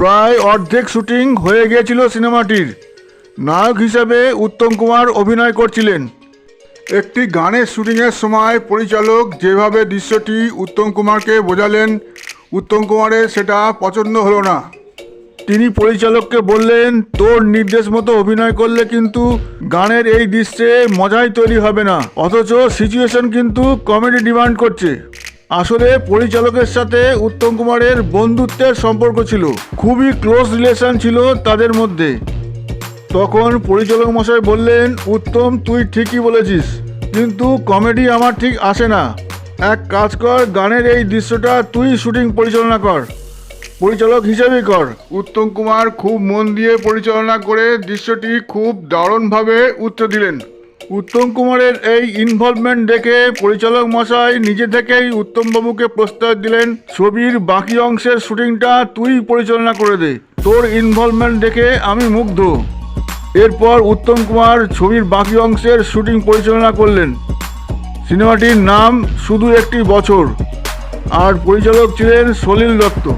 প্রায় অর্ধেক শুটিং হয়ে গিয়েছিল সিনেমাটির। নায়ক হিসেবে উত্তম কুমার অভিনয় করছিলেন। একটি গানের শুটিংয়ের সময় পরিচালক যেভাবে দৃশ্যটি উত্তম কুমারকে বোঝালেন, উত্তম কুমারের সেটা পছন্দ হলো না। তিনি পরিচালককে বললেন, তোর নির্দেশ মতো অভিনয় করলে কিন্তু গানের এই দৃশ্যে মজাই তৈরি হবে না। অথচ সিচুয়েশন কিন্তু কমেডি ডিমান্ড করছে। আসলে পরিচালকের সাথে উত্তম কুমারের বন্ধুত্বের সম্পর্ক ছিল। খুবই ক্লোজ রিলেশন ছিল তাদের মধ্যে। তখন পরিচালক মশাই বললেন, উত্তম, তুই ঠিকই বলেছিস, কিন্তু কমেডি আমার ঠিক আসে না। এক কাজ কর, গানের এই দৃশ্যটা তুই শুটিং পরিচালনা কর। পরিচালক হিসেবেই কর। উত্তম কুমার খুব মন দিয়ে পরিচালনা করে দৃশ্যটি খুব দারুণভাবে উত্তর দিলেন। উত্তম কুমারের এই ইনভলভমেন্ট দেখে পরিচালক মশাই নিজে থেকেই উত্তমবাবুকে প্রস্তাব দিলেন, ছবির বাকি অংশের শুটিংটা তুই পরিচালনা করে দে। তোর ইনভলভমেন্ট দেখে আমি মুগ্ধ। এরপর উত্তম কুমার ছবির বাকি অংশের শুটিং পরিচালনা করলেন। সিনেমাটির নাম শুধু একটি বছর। আর পরিচালক ছিলেন সলিল দত্ত।